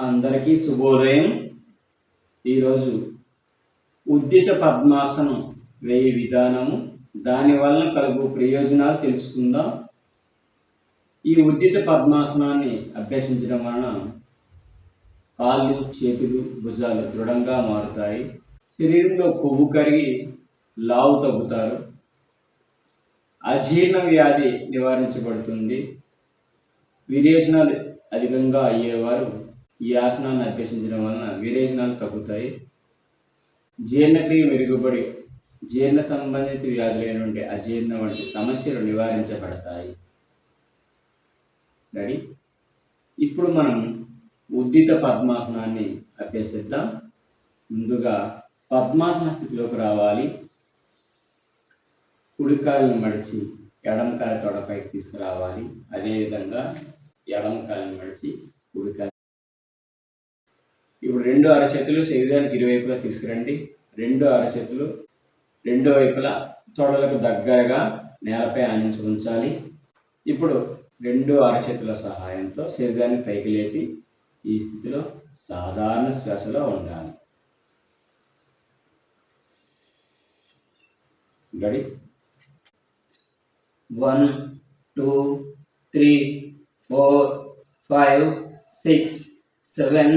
అందరికీ శుభోదయం. ఈరోజు ఉద్దిత పద్మాసనం వేయి విధానము. దాని వలన కలుగు ప్రయోజనాలు తెలుసుకుందాం. ఈ ఉద్దిత పద్మాసనాన్ని అభ్యసించడం వలన కాళ్ళు చేతులు భుజాలు దృఢంగా మారుతాయి. శరీరంలో కొవ్వు కరిగి లావు తగ్గుతారు. అజీర్ణ వ్యాధి నివారించబడుతుంది. విరేచనాలు అధికంగా అయ్యేవారు ఈ ఆసనాన్ని అభ్యసించడం వలన విరేచనాలు తగ్గుతాయి. జీర్ణక్రియ మెరుగుపడి జీర్ణ సంబంధిత వ్యాధులైనటువంటి అజీర్ణ వంటి సమస్యలు నివారించబడతాయి. రెడీ ఇప్పుడు మనం ఉద్దిత పద్మాసనాన్ని అభ్యసిద్దాం. ముందుగా పద్మాసన స్థితిలోకి రావాలి. కుడికాయలను మడిచి ఎడమకాయ తొడపైకి తీసుకురావాలి. అదేవిధంగా ఎడమకాయలను మడిచి కుడికాయ ఇప్పుడు రెండు అరచేతులు శరీరానికి ఇరువైపులా తీసుకురండి. రెండు అరచేతులు రెండు వైపులా తొడలకు దగ్గరగా నేలపై ఆనించి ఉంచాలి. ఇప్పుడు రెండు అరచేతుల సహాయంతో శరీరాన్ని పైకి లేపి ఈ స్థితిలో సాధారణ శ్వాసలో ఉండాలి. గడి one two three four five six seven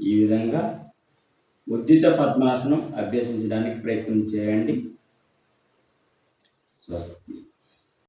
ఈ విధంగా ఉద్దిత పద్మాసనం అభ్యసించడానికి ప్రయత్నం చేయండి. స్వస్తి.